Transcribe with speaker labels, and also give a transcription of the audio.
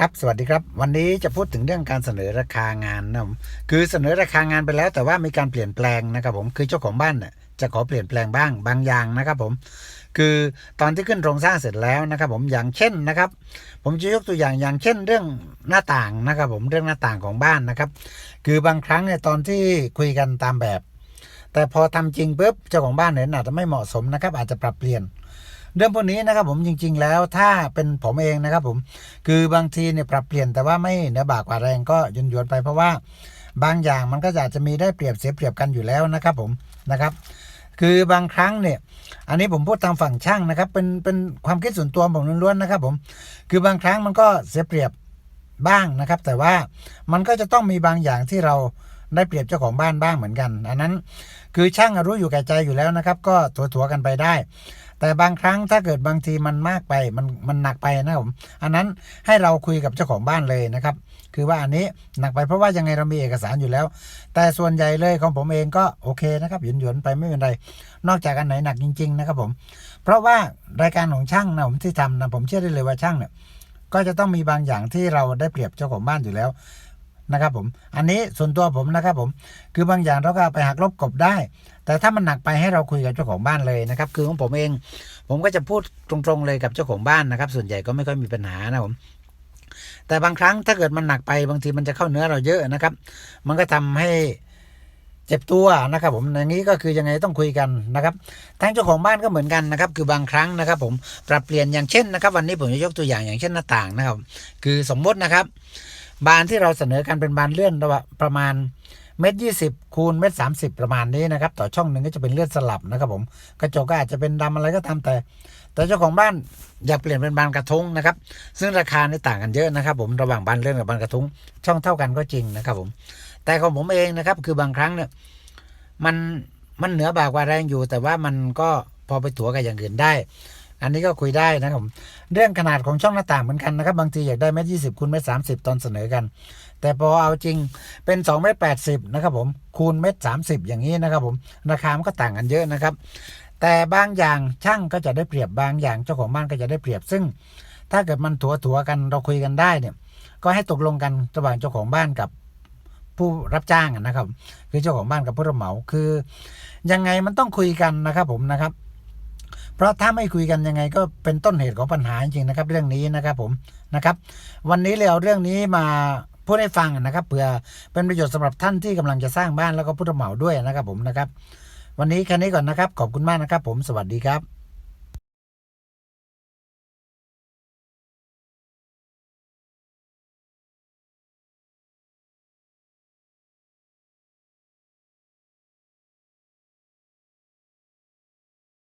Speaker 1: ครับ สวัสดีครับ วันนี้จะพูดถึงเรื่องการเสนอราคางานนะผมคือเสนอราคางานไปแล้วแต่ว่ามีการเปลี่ยนแปลงนะครับผมคือเจ้าของบ้านเนี่ยจะขอเปลี่ยนแปลงบ้างบางอย่างนะครับผม คือตอนที่ขึ้นโครงสร้างเสร็จแล้วนะครับ ผมอย่างเช่นนะครับ ผมจะยกตัวอย่างอย่างเช่น เรื่องหน้าต่างนะครับผมเรื่องหน้าต่างของบ้านนะครับ คือบางครั้งเนี่ยตอนที่คุยกันตามแบบ แต่พอทำจริงปุ๊บเจ้าของบ้านเห็นอาจจะไม่เหมาะสมนะครับ อาจจะปรับเปลี่ยน เรื่องพวกนี้นะครับผมจริง ๆ แล้วถ้าเป็นผมเองนะครับผมคือบางทีเนี่ยปรับเปลี่ยนแต่ว่าไม่เหนือบากกว่าแรงก็ยนยวนไปเพราะว่าบางอย่างมันก็อาจจะมีได้เปรียบเสียเปรียบกันอยู่แล้วนะครับผมนะครับ คือบางครั้งเนี่ยอันนี้ผมพูดทางฝั่งช่างนะครับ เป็นเป็นความคิดส่วนตัวผมล้วนๆนะครับผมคือบางครั้งมันก็เสียเปรียบบ้างนะครับ แต่ว่ามันก็จะต้องมีบางอย่างที่เรา ได้เปรียบเจ้าของบ้านบ้างเหมือนกัน อันนั้นคือช่างรู้อยู่แก่ใจอยู่แล้วนะครับ ก็ถัวๆกันไปได้ แต่บางครั้งถ้าเกิดบางทีมันมากไปมันมันหนักไปนะครับผมอันนั้นให้เราคุยกับเจ้าของบ้านเลยนะครับ คือว่าอันนี้หนักไปเพราะว่ายังไงเรามีเอกสารอยู่แล้ว แต่ส่วนใหญ่เลยของผมเองก็โอเคนะครับหยุนหยวนๆไปไม่เป็นไร นอกจากอันไหนหนักจริง ๆ นะครับผม เพราะว่ารายการของช่างนะผมที่ทำนะผมเชื่อได้เลยว่าช่างเนี่ยก็จะต้องมีบางอย่างที่เราได้เปรียบเจ้าของบ้านอยู่แล้ว นะครับผม อันนี้ส่วนตัวผมนะครับผม คือบางอย่างเราก็ไปหักลบกบได้ แต่ถ้ามันหนักไปให้เราคุยกับเจ้าของบ้านเลยนะครับ คือของผมเอง ผมก็จะพูดตรงๆเลยกับเจ้าของบ้านนะครับ ส่วนใหญ่ก็ไม่ค่อยมีปัญหานะผมแต่บางครั้งถ้าเกิดมันหนักไปบางทีมันจะเข้าเนื้อเราเยอะนะครับ มันก็ทำให้เจ็บตัวนะครับ ผมอย่างนี้ก็คือยังไงต้องคุยกันนะครับทั้งเจ้าของบ้านก็เหมือนกันนะครับ คือบางครั้งนะครับ ผมปรับเปลี่ยนอย่างเช่นนะครับ วันนี้ผมจะยกตัวอย่างอย่างเช่นหน้าต่างนะครับ คือสมมตินะครับ บานที่เราเสนอกันเป็นบานเลื่อนประมาณเมตรยี่สิบคูณเมตรสามสิบประมาณนี้นะครับ ต่อช่องหนึ่งก็จะเป็นเลื่อนสลับนะครับผมกระจกก็อาจจะเป็นดำอะไรก็ตามแต่ แต่เจ้าของบ้านอยากเปลี่ยนเป็นบานกระทุ้งนะครับ ซึ่งราคานี่ต่างกันเยอะนะครับ ผมระหว่างบานเลื่อนกับบานกระทุ้งช่องเท่ากันก็จริงนะครับผม แต่ของผมเองนะครับคือบางครั้งเนี่ยมันมันเหนือบากกว่าแรงอยู่ แต่ว่ามันก็พอไปถัวกับอย่างอื่นได้ อันนี้ก็คุยได้นะครับผมเรื่องขนาดของช่องหน้าต่างเหมือนกันนะครับ บางทีอยากได้เมตรยี่สิบคูณเมตรสามสิบตอนเสนอกัน แต่พอเอาจริงเป็น2เมตรแปดสิบนะครับผมคูณเมตรสามสิบอย่างนี้นะครับผมราคามันก็ต่างกันเยอะนะครับ แต่บางอย่างช่างก็จะได้เปรียบบางอย่างเจ้าของบ้านก็จะได้เปรียบซึ่ง ถ้าเกิดมันถัวถัวๆกันเราคุยกันได้เนี่ย ก็ให้ตกลงกันระหว่างเจ้าของบ้านกับผู้รับจ้างนะครับ คือเจ้าของบ้านกับผู้รับเหมาคือ ยังไงมันต้องคุยกันนะครับผมนะครับ เพราะถ้าไม่คุยกันยังไงก็เป็นต้นเหตุของปัญหาจริงๆนะครับเรื่องนี้นะครับผมนะครับ วันนี้เราเอาเรื่องนี้มาพูดให้ฟังนะครับเผื่อเป็นประโยชน์สำหรับท่านที่กำลังจะสร้างบ้านแล้วก็ผู้รับเหมาด้วยนะครับผมนะครับ วันนี้แค่นี้ก่อนนะครับ ขอบคุณมากนะครับ ผมสวัสดีครับ